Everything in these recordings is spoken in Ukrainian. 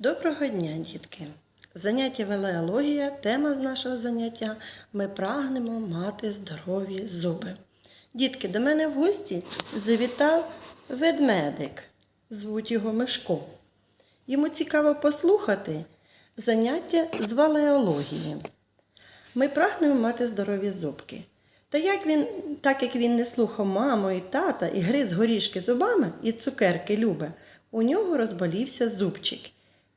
Доброго дня, дітки! Заняття велеологія, тема з нашого заняття Ми прагнемо мати здорові зуби. Дітки, до мене в гості завітав ведмедик. Звуть його Мишко. Йому цікаво послухати заняття з валеології. Ми прагнемо мати здорові зубки. Та як він, так як він не слухав маму і тата і гриз горішки зубами і цукерки любе, у нього розболівся зубчик.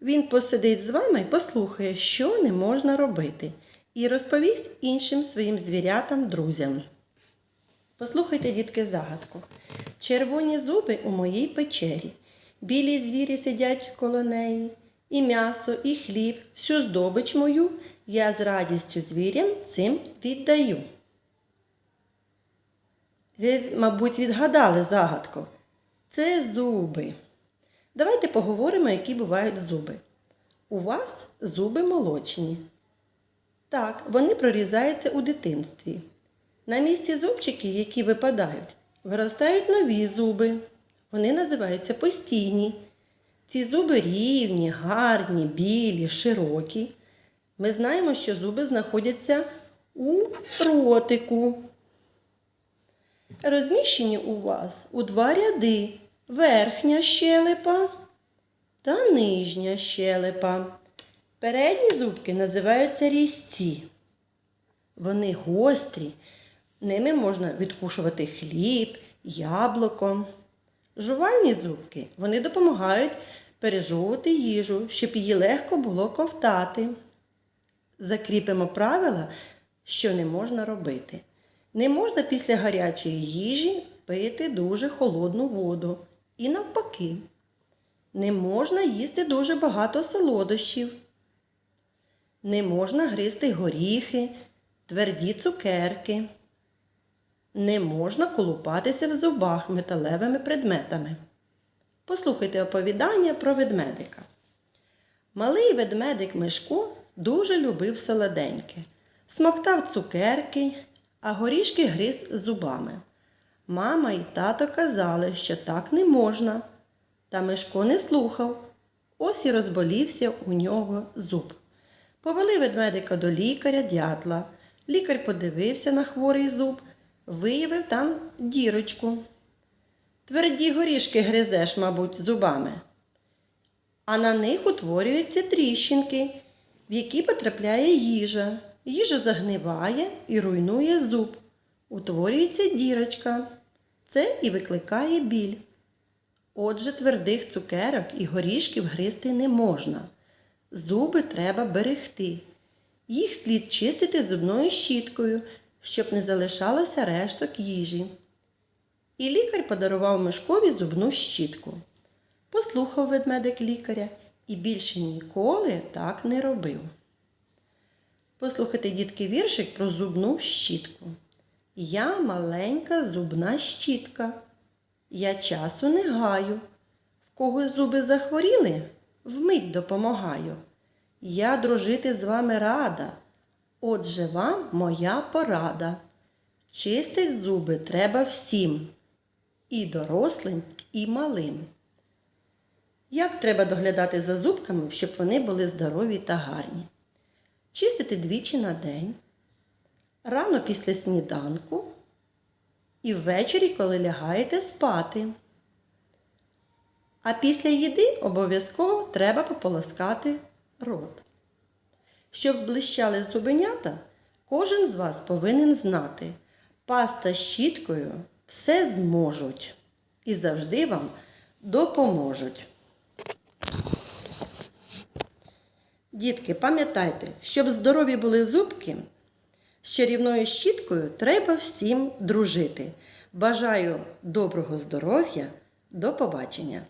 Він посидить з вами і послухає, що не можна робити, і розповість іншим своїм звірятам, друзям. Послухайте, дітки, загадку. Червоні зуби у моїй печері. Білі звірі сидять коло неї, і м'ясо, і хліб, всю здобич мою я з радістю звірям цим віддаю. Ви, мабуть, відгадали загадку. Це зуби. Давайте поговоримо, які бувають зуби. У вас зуби молочні. Так, вони прорізаються у дитинстві. На місці зубчиків, які випадають, виростають нові зуби. Вони називаються постійні. Ці зуби рівні, гарні, білі, широкі. Ми знаємо, що зуби знаходяться у ротику. Розміщені у вас у два ряди верхня щелепа та нижня щелепа. Передні зубки називаються різці. Вони гострі, ними можна відкушувати хліб, яблуко. Жувальні зубки вони допомагають пережовувати їжу, щоб її легко було ковтати. Закріпимо правила, що не можна робити. Не можна після гарячої їжі пити дуже холодну воду. І навпаки, не можна їсти дуже багато солодощів. Не можна гризти горіхи, тверді цукерки. Не можна колупатися в зубах металевими предметами. Послухайте оповідання про ведмедика. Малий ведмедик Мишко дуже любив солоденьке, смоктав цукерки, а горішки гриз зубами. Мама і тато казали, що так не можна. Та Мишко не слухав. Ось і розболівся у нього зуб. Повели ведмедика до лікаря дятла. Лікар подивився на хворий зуб, виявив там дірочку. Тверді горішки гризеш, мабуть, зубами. А на них утворюються тріщинки, в які потрапляє їжа. Їжа загниває і руйнує зуб. Утворюється дірочка. Це і викликає біль. Отже, твердих цукерок і горішків гризти не можна. Зуби треба берегти. Їх слід чистити зубною щіткою, щоб не залишалося решток їжі. І лікар подарував Мишкові зубну щітку. Послухав ведмедик лікаря і більше ніколи так не робив. Послухайте, дітки, віршик про зубну щітку. Я маленька зубна щітка. Я часу не гаю. В кого зуби захворіли, вмить допомагаю. Я дружити з вами рада. Отже вам моя порада. Чистить зуби треба всім, і дорослим, і малим. Як треба доглядати за зубками, щоб вони були здорові та гарні? Чистити двічі на день рано після сніданку і ввечері, коли лягаєте спати. А після їди обов'язково треба пополоскати рот. Щоб блищали зубенята, кожен з вас повинен знати, паста з щіткою все зможуть і завжди вам допоможуть. Дітки, пам'ятайте, щоб здорові були зубки, з чарівною щіткою треба всім дружити. Бажаю доброго здоров'я. До побачення!